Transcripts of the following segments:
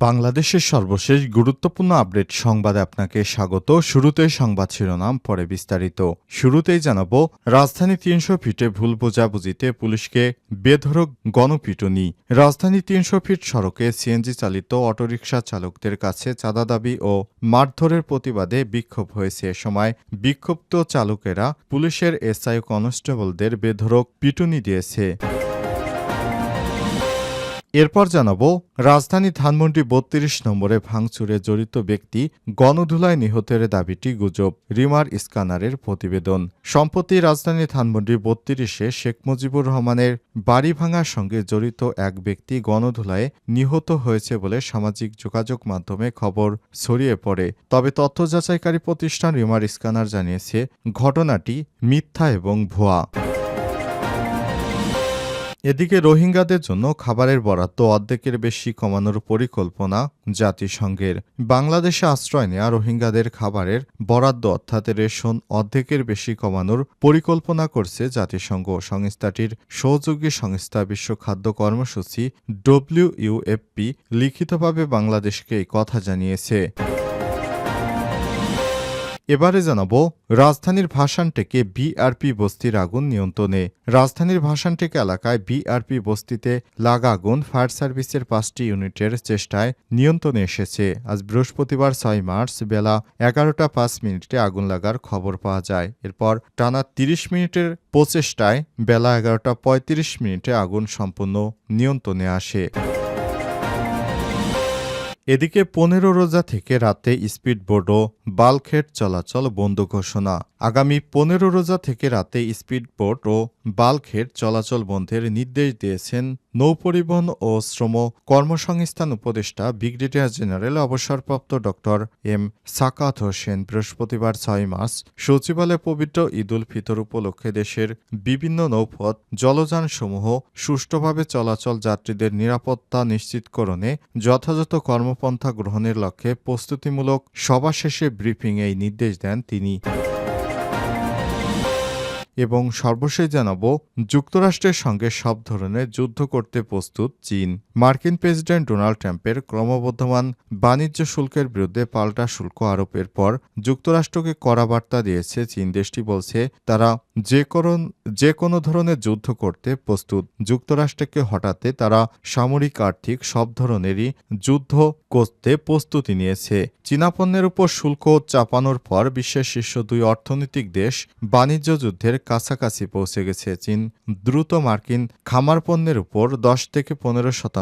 বাংলাদেশের সর্বশেষ গুরুত্বপূর্ণ আপডেট সংবাদে আপনাকে স্বাগত। শুরুতেই সংবাদ শিরোনাম, পরে বিস্তারিত। শুরুতেই জানাব, রাজধানী তিনশো ফিটে ভুল বোঝাবুঝিতে পুলিশকে বেধরক গণপিটুনি। রাজধানী তিনশো ফিট সড়কে সিএনজি চালিত অটোরিকশা চালকদের কাছে চাঁদা দাবি ও মারধরের প্রতিবাদে বিক্ষোভ হয়েছে। এ সময় বিক্ষুব্ধ চালকেরা পুলিশের এসআই কনস্টেবলদের বেধরক পিটুনি দিয়েছে। এরপর জানাব, রাজধানী ধানমন্ডি বত্রিশ নম্বরে ভাঙচুরে জড়িত ব্যক্তি গণধুলায় নিহতের দাবিটি গুজব। রিমার স্কানারের প্রতিবেদন। সম্প্রতি রাজধানী ধানমন্ডি বত্রিশে শেখ মুজিবুর রহমানের বাড়ি ভাঙার সঙ্গে জড়িত এক ব্যক্তি গণধুলায় নিহত হয়েছে বলে সামাজিক যোগাযোগ মাধ্যমে খবর ছড়িয়ে পড়ে। তবে তথ্য যাচাইকারী প্রতিষ্ঠান রিমার স্কানার জানিয়েছে, ঘটনাটি মিথ্যা এবং ভুয়া। এদিকে রোহিঙ্গাদের জন্য খাবারের বরাদ্দ অর্ধেকের বেশি কমানোর পরিকল্পনা জাতিসংঘের। বাংলাদেশে আশ্রয় নেওয়া রোহিঙ্গাদের খাবারের বরাদ্দ অর্থাৎ রেশন অর্ধেকের বেশি কমানোর পরিকল্পনা করছে জাতিসংঘ। সংস্থাটির সহযোগী সংস্থা বিশ্ব খাদ্য কর্মসূচি ডব্লিউইউএফপি লিখিতভাবে বাংলাদেশকে কথা জানিয়েছে। এবারে জানাব, রাজধানীর ভাসানটেকে বিআরপি বস্তির আগুন নিয়ন্ত্রণে। রাজধানীর ভাসানটেক এলাকায় বিআরপি বস্তিতে লাগা আগুন ফায়ার সার্ভিসের পাঁচটি ইউনিটের চেষ্টায় নিয়ন্ত্রণে এসেছে। আজ বৃহস্পতিবার ছয় মার্চ বেলা এগারোটা পাঁচ মিনিটে আগুন লাগার খবর পাওয়া যায়। এরপর টানা তিরিশ মিনিটের প্রচেষ্টায় বেলা এগারোটা পঁয়ত্রিশ মিনিটে আগুন সম্পূর্ণ নিয়ন্ত্রণে আসে। এদিকে পনেরো রোজা থেকে রাতে স্পিডবোট ও বাল্কহেড চলাচল বন্ধ ঘোষণা। আগামী পনেরো রোজা থেকে রাতে স্পিডবোট ও বাল্কহেড চলাচল বন্ধের নির্দেশ দিয়েছেন নৌপরিবহন ও শ্রম কর্মসংস্থান উপদেষ্টা, ব্রিগেডিয়ার জেনারেল অবসরপ্রাপ্ত ড এম সাকাত হোসেন। বৃহস্পতিবার ছয় মার্চ সচিবালয়ে পবিত্র ঈদ উল ফিতর উপলক্ষে দেশের বিভিন্ন নৌপথ, জলযানসমূহ সুষ্ঠুভাবে চলাচল যাত্রীদের নিরাপত্তা নিশ্চিতকরণে যথাযথ কর্মপন্থা গ্রহণের লক্ষ্যে প্রস্তুতিমূলক সভা শেষে ব্রিফিং এই নির্দেশ দেন তিনি। এবং সর্বশেষ জানাব, যুক্তরাষ্ট্রের সঙ্গে সব ধরনের যুদ্ধ করতে প্রস্তুত চীন। মার্কিন প্রেসিডেন্ট ডোনাল্ড ট্রাম্পের ক্রমবর্ধমান বাণিজ্য শুল্কের বিরুদ্ধে পাল্টা শুল্ক আরোপের পর যুক্তরাষ্ট্রকে কড়া বার্তা দিয়েছে চীন। দেশটি বলছে, তারা যে যে কোনো ধরনের যুদ্ধ করতে প্রস্তুত। যুক্তরাষ্ট্রকে হটাতে তারা সামরিক, আর্থিক সব ধরনেরই যুদ্ধ করতে প্রস্তুতি নিয়েছে। চীনা পণ্যের উপর শুল্ক চাপানোর পর বিশ্বের শীর্ষ দুই অর্থনৈতিক দেশ বাণিজ্য যুদ্ধের কাছাকাছি পৌঁছে গেছে। চীন দ্রুত মার্কিন খামার পণ্যের উপর দশ থেকে পনেরো শতাংশ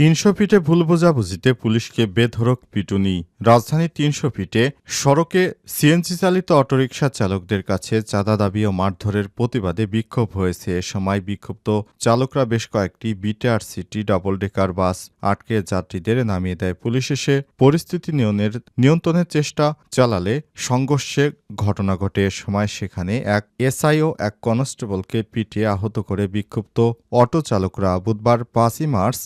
তিনশো ফিটে ভুল বোঝাবুঝিতে পুলিশকে বেধরক পিটুনি। রাজধানীর তিনশো ফিটে সড়কে সিএনজি চালিত অটোরিকশা চালকদের কাছে চাঁদা দাবি ও মারধরের প্রতিবাদে বিক্ষোভ হয়েছে। এ সময় বিক্ষুব্ধ চালকরা বেশ কয়েকটি BRTC city double decker bus আটকে যাত্রীদের নামিয়ে দেয়। পুলিশ এসে পরিস্থিতি নিয়নের নিয়ন্ত্রণের চেষ্টা চালালে সংঘর্ষে ঘটনা ঘটে। এ সময় সেখানে এক এসআই ও এক কনস্টেবলকে পিটিয়ে আহত করে বিক্ষুব্ধ অটো চালকরা। বুধবার পাঁচই মার্চ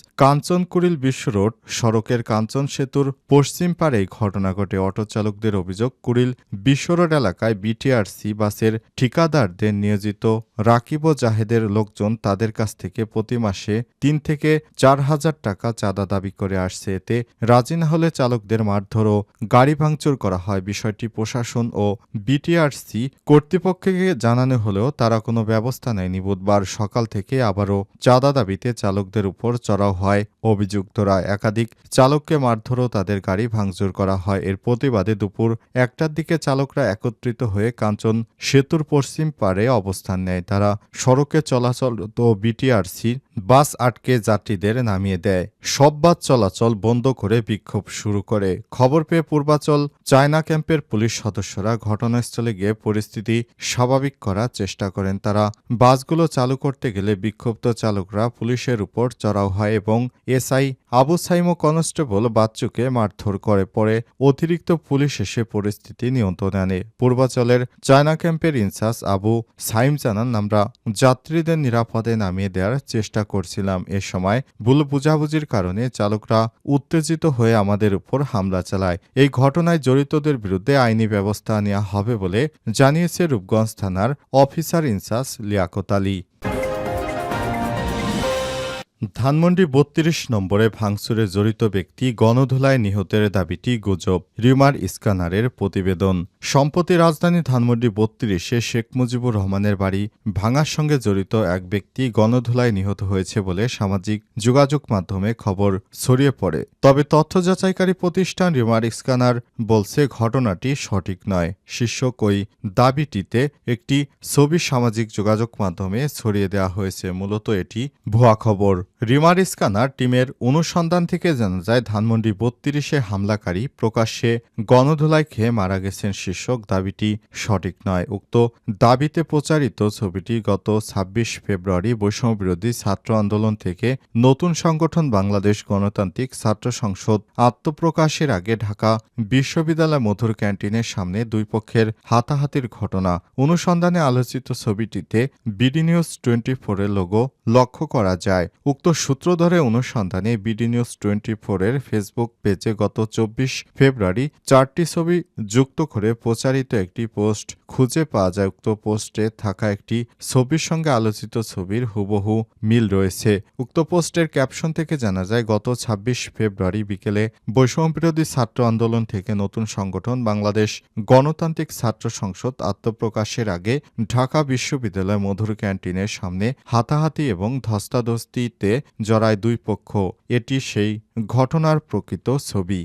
কাঞ্চনকুড়িল বিশ্ব রোড, সড়কের কাঞ্চন সেতুর পশ্চিম পাড়ে ঘটনা ঘটে। অটো চালকদের অভিযোগ, কুড়িল বিশ্ব রোড এলাকায় বিটিআরসি বাসের ঠিকাদারদের নিয়োজিত রাকিব ও জাহেদের লোকজন তাদের কাছ থেকে প্রতি মাসে তিন থেকে চার হাজার টাকা চাঁদা দাবি করে আসছে। এতে রাজি না হলে চালকদের মারধর ও গাড়ি ভাঙচুর করা হয়। বিষয়টি প্রশাসন ও বিটিআরসি কর্তৃপক্ষকে জানানো হলেও তারা কোনো ব্যবস্থা নেয়নি। বুধবার সকাল থেকে আবারও চাঁদা দাবিতে চালকদের উপর চড়াও হয়। অভিযুক্তরা একাধিক চালককে মারধর ও তাদের গাড়ি ভাঙচুর করা হয়। এর প্রতিবাদে দুপুর একটার দিকে চালকরা একত্রিত হয়ে কাঞ্চন সেতুর পশ্চিম পাড়ে অবস্থান নেয়। তারা সড়কে চলাচল তো বিটিআরসি বাস আটকে যাত্রীদের নামিয়ে দেয়। সব বাস চলাচল বন্ধ করে বিক্ষোভ শুরু করে। খবর পেয়ে পূর্বাচল চায়না ক্যাম্পের পুলিশ সদস্যরা ঘটনাস্থলে গিয়ে পরিস্থিতি স্বাভাবিক করার চেষ্টা করেন। তারা বাসগুলো চালু করতে গেলে বিক্ষুব্ধ চালকরা পুলিশের উপর চড়াও হয় এবং এসআই আবু সাইমো কনস্টেবল বাচ্চুকে মারধর করে, পরে অতিরিক্ত পুলিশ এসে পরিস্থিতি নিয়ন্ত্রণে আনে। পূর্বাচলের চায়না ক্যাম্পের ইনচার্জ আবু সাইম জানান, আমরা যাত্রীদের নিরাপদে নামিয়ে দেওয়ার চেষ্টা করছিলাম। এ সময় ভুল বুঝাবুঝির কারণে চালকরা উত্তেজিত হয়ে আমাদের উপর হামলা চালায়। এই ঘটনায় জড়িতদের বিরুদ্ধে আইনি ব্যবস্থা নেওয়া হবে বলে জানিয়েছে রূপগঞ্জ থানার officer in charge Liaquat Ali. Dhanmondi বত্রিশ নম্বরে ভাঙচুরে জড়িত ব্যক্তি গণধোলায় নিহতের দাবিটি গুজব। রিমার ইস্কানারের প্রতিবেদন। সম্প্রতি রাজধানী ধানমন্ডি বত্রিশে শেখ মুজিবুর রহমানের বাড়ি ভাঙার সঙ্গে জড়িত এক ব্যক্তি গণধুলায় নিহত হয়েছে বলে সামাজিক যোগাযোগ মাধ্যমে খবর ছড়িয়ে পড়ে। তবে তথ্য যাচাইকারী প্রতিষ্ঠান রিমার ইস্কানার বলছে, ঘটনাটি সঠিক নয়। শীর্ষক ওই দাবিটিতে একটি ছবি সামাজিক যোগাযোগ মাধ্যমে ছড়িয়ে দেওয়া হয়েছে। মূলত এটি ভুয়া খবর। রিমার ইস্কানার টিমের অনুসন্ধান থেকে জানা যায়, ধানমন্ডি বত্রিশে হামলাকারী প্রকাশ্যে গণধোলায় খেয়ে মারা গেছেন শীর্ষক দাবিটি সঠিক নয়। উক্ত দাবিতে প্রচারিত ছবিটি গত ছাব্বিশ ফেব্রুয়ারি বৈষম্যবিরোধী ছাত্র আন্দোলন থেকে নতুন সংগঠন বাংলাদেশ গণতান্ত্রিক ছাত্র সংসদ আত্মপ্রকাশের আগে ঢাকা বিশ্ববিদ্যালয় মধুর ক্যান্টিনের সামনে দুই পক্ষের হাতাহাতির ঘটনা অনুসন্ধানে আলোচিত ছবিটিতে বিডি নিউজ টোয়েন্টি ফোরের লোগো লক্ষ্য করা যায়। উক্ত সূত্র ধরে অনুসন্ধানে বিডি নিউজ টোয়েন্টি ফোরের ফেসবুক পেজে গত চব্বিশ ফেব্রুয়ারি চারটি ছবি যুক্ত করে প্রচারিত একটি পোস্ট। খুঁজে পাওয়া যায় উক্ত পোস্টে থাকা একটি ছবির সঙ্গে আলোচিত ছবির হুবহু মিল রয়েছে। উক্ত পোস্টের ক্যাপশন থেকে জানা যায়, গত ছাব্বিশ ফেব্রুয়ারি বিকেলে বৈষম্যবিরোধী ছাত্র আন্দোলন থেকে নতুন সংগঠন বাংলাদেশ গণতান্ত্রিক ছাত্র সংসদ আত্মপ্রকাশের আগে ঢাকা বিশ্ববিদ্যালয় মধুর ক্যান্টিনের সামনে হাতাহাতি এবং ধস্তাধস্তিতে জড়ায় দুই পক্ষ। এটি সেই ঘটনার প্রকৃত ছবি।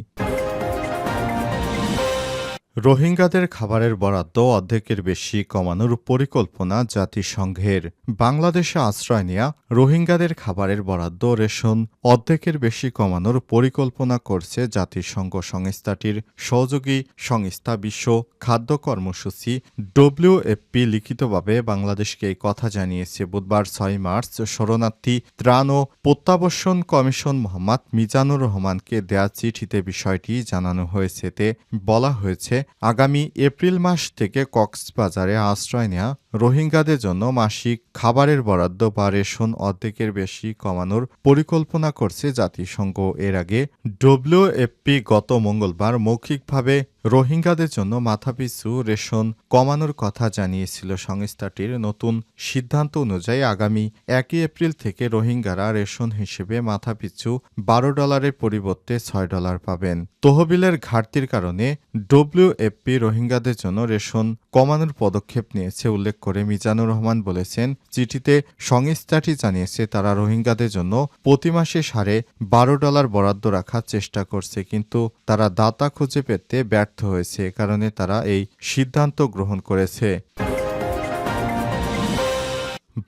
রোহিঙ্গাদের খাবারের বরাদ্দ অর্ধেকের বেশি কমানোর পরিকল্পনা জাতিসংঘের। বাংলাদেশে আশ্রয় নেয়া রোহিঙ্গাদের খাবারের বরাদ্দ রেশন অর্ধেকের বেশি কমানোর পরিকল্পনা করছে জাতিসংঘ সংস্থাটির সহযোগী সংস্থা বিশ্ব খাদ্য কর্মসূচি ডব্লিউএফপি লিখিতভাবে বাংলাদেশকে এই কথা জানিয়েছে। বুধবার ছয় মার্চ শরণার্থী ত্রাণ ও প্রত্যাবর্ষণ কমিশন মোহাম্মদ মিজানুর রহমানকে দেয়া চিঠিতে বিষয়টি জানানো হয়েছে। এতে বলা হয়েছে আগামী এপ্রিল মাস থেকে কক্সবাজারে আশ্রয় নেওয়া রোহিঙ্গাদের জন্য মাসিক খাবারের বরাদ্দ বা রেশন অর্ধেকের বেশি কমানোর পরিকল্পনা করছে জাতিসংঘ। এর আগে ডব্লিউএফপি গত মঙ্গলবার মৌখিকভাবে রোহিঙ্গাদের জন্য মাথাপিছু রেশন কমানোর কথা জানিয়েছিল সংস্থাটির নতুন সিদ্ধান্ত অনুযায়ী আগামী একই এপ্রিল থেকে রোহিঙ্গারা রেশন হিসেবে মাথাপিছু বারো ডলারের পরিবর্তে ছয় ডলার পাবেন। তহবিলের ঘাটতির কারণে ডব্লিউএফপি রোহিঙ্গাদের জন্য রেশন কমানোর পদক্ষেপ নিয়েছে উল্লেখ করে মিজানুর রহমান বলেছেন, চিঠিতে সংস্থাটি জানিয়েছে, তারা রোহিঙ্গাদের জন্য প্রতি মাসে সাড়ে বারো ডলার বরাদ্দ রাখার চেষ্টা করছে, কিন্তু তারা দাতা খুঁজে পেতে ব্যর্থ হয়েছে, এ কারণে তারা এই সিদ্ধান্ত গ্রহণ করেছে।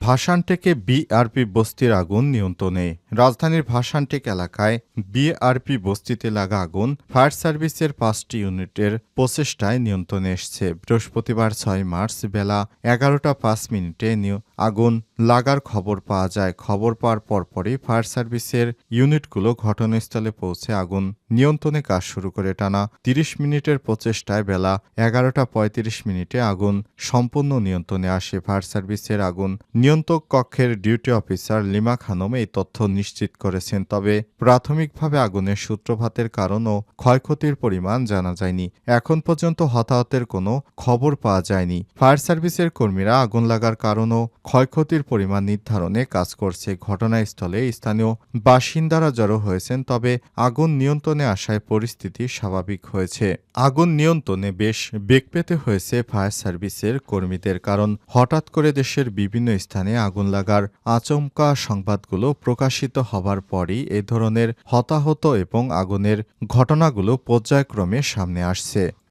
ভাসানটেকে বিআরপি বস্তির আগুন নিয়ন্ত্রণে। রাজধানীর ভাষানটেক এলাকায় বিআরপি বস্তিতে লাগা আগুন ফায়ার সার্ভিসের পাঁচটি ইউনিটের প্রচেষ্টায় নিয়ন্ত্রণে এসছে। বৃহস্পতিবার ছয় মার্চ বেলা এগারোটা পাঁচ মিনিটে আগুন লাগার খবর পাওয়া যায়। খবর পাওয়ার পরপরই ফায়ার সার্ভিসের ইউনিটগুলো ঘটনাস্থলে পৌঁছে আগুন নিয়ন্ত্রণে কাজ শুরু করে। টানা তিরিশ মিনিটের প্রচেষ্টায় বেলা এগারোটা পঁয়ত্রিশ মিনিটে আগুন সম্পূর্ণ নিয়ন্ত্রণে আসে। ফায়ার সার্ভিসের আগুন নিয়ন্ত্রক কক্ষের ডিউটি অফিসার লিমা খানম এই তথ্য নিশ্চিত করেছেন, তবে প্রাথমিকভাবে আগুনের সূত্রপাতের কারণ ও ক্ষয়ক্ষতির পরিমাণ জানা যায়নি। এখন পর্যন্ত হতাহতের কোনো খবর পাওয়া যায়নি। ফায়ার সার্ভিসের কর্মীরা আগুন লাগার কারণ ও ক্ষয়ক্ষতির পরিমাণ নির্ধারণে কাজ করছে। ঘটনাস্থলে স্থানীয় বাসিন্দারা জড়ো হয়েছেন, তবে আগুন নিয়ন্ত্রণে আসায় পরিস্থিতি স্বাভাবিক হয়েছে। আগুন নিয়ন্ত্রণে বেশ বেগ পেতে হয়েছে ফায়ার সার্ভিসের কর্মীদের, কারণ হঠাৎ করে দেশের বিভিন্ন স্থানে আগুন লাগার আচমকা সংবাদগুলো প্রকাশিত প্রকাশিত হবার পরই এ ধরনের হতাহত এবং আগুনের ঘটনাগুলো পর্যায়ক্রমে সামনে আসছে।